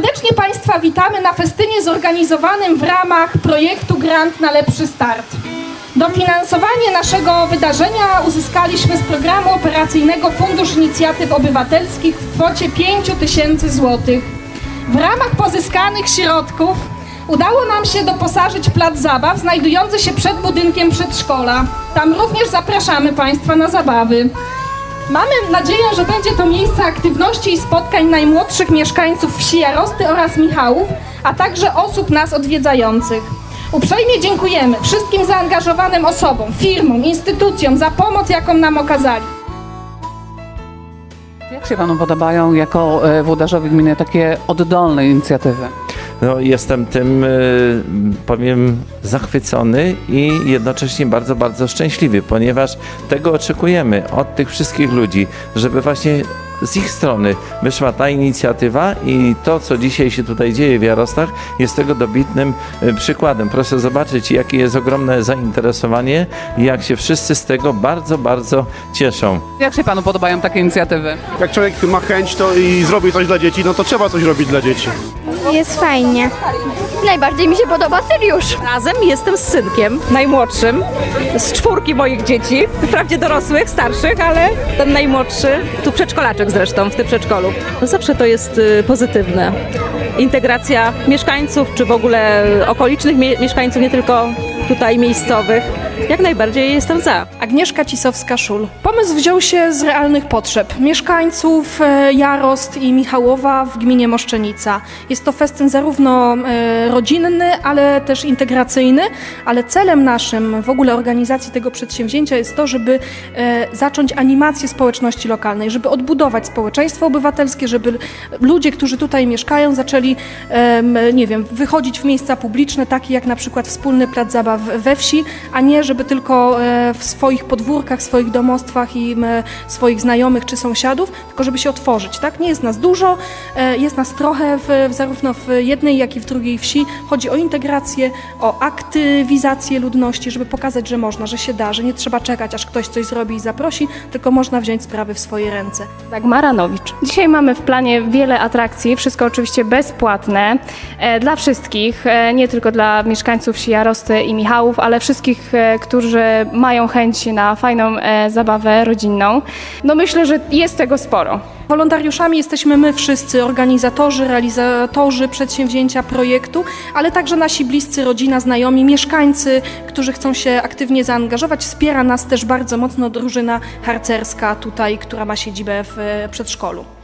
Serdecznie Państwa witamy na festynie zorganizowanym w ramach projektu Grant na lepszy start. Dofinansowanie naszego wydarzenia uzyskaliśmy z programu operacyjnego Fundusz Inicjatyw Obywatelskich w kwocie 5 tysięcy złotych. W ramach pozyskanych środków udało nam się doposażyć plac zabaw znajdujący się przed budynkiem przedszkola. Tam również zapraszamy Państwa na zabawy. Mamy nadzieję, że będzie to miejsce aktywności i spotkań najmłodszych mieszkańców wsi Jarosty oraz Michałów, a także osób nas odwiedzających. Uprzejmie dziękujemy wszystkim zaangażowanym osobom, firmom, instytucjom za pomoc, jaką nam okazali. Jak się Panu podobają jako e, włodarzowi gminy takie oddolne inicjatywy? No, jestem tym, y, powiem, zachwycony i jednocześnie bardzo, bardzo szczęśliwy, ponieważ tego oczekujemy od tych wszystkich ludzi, żeby właśnie z ich strony wyszła ta inicjatywa i to, co dzisiaj się tutaj dzieje w Jarostach, jest tego dobitnym y, przykładem. Proszę zobaczyć, jakie jest ogromne zainteresowanie i jak się wszyscy z tego bardzo, bardzo cieszą. Jak się Panu podobają takie inicjatywy? Jak człowiek ma chęć to i zrobi coś dla dzieci, no to trzeba coś robić dla dzieci. Jest fajnie. Najbardziej mi się podoba Syriusz. Razem jestem z synkiem, najmłodszym, z czwórki moich dzieci, wprawdzie dorosłych, starszych, ale ten najmłodszy, tu przedszkolaczek zresztą w tym przedszkolu. Zawsze to jest y, pozytywne. Integracja mieszkańców, czy w ogóle okolicznych mie- mieszkańców, nie tylko tutaj miejscowych. Jak najbardziej jestem za. Agnieszka Cisowska-Szul. Pomysł wziął się z realnych potrzeb mieszkańców e, Jarost i Michałowa w gminie Moszczenica. Jest to festyn zarówno e, rodzinny, ale też integracyjny, ale celem naszym w ogóle organizacji tego przedsięwzięcia jest to, żeby e, zacząć animację społeczności lokalnej, żeby odbudować społeczeństwo obywatelskie, żeby ludzie, którzy tutaj mieszkają, zaczęli, nie wiem, wychodzić w miejsca publiczne, takie jak na przykład wspólny plac zabaw we wsi, a nie żeby tylko e, w swoich podwórkach, swoich domostwach i swoich znajomych czy sąsiadów, tylko żeby się otworzyć, tak? Nie jest nas dużo, e, jest nas trochę w, zarówno w jednej, jak i w drugiej wsi. Chodzi o integrację, o aktywizację ludności, żeby pokazać, że można, że się da, że nie trzeba czekać, aż ktoś coś zrobi i zaprosi, tylko można wziąć sprawy w swoje ręce. Dagmaranowicz. Dzisiaj mamy w planie wiele atrakcji, wszystko oczywiście bezpłatne e, dla wszystkich, nie tylko dla mieszkańców wsi Jarosty i Michałów, ale wszystkich, którzy mają chęć na fajną e, zabawę rodzinną. No myślę, że jest tego sporo. Wolontariuszami jesteśmy my wszyscy, organizatorzy, realizatorzy przedsięwzięcia, projektu, ale także nasi bliscy, rodzina, znajomi, mieszkańcy, którzy chcą się aktywnie zaangażować. Wspiera nas też bardzo mocno drużyna harcerska tutaj, która ma siedzibę w e, przedszkolu.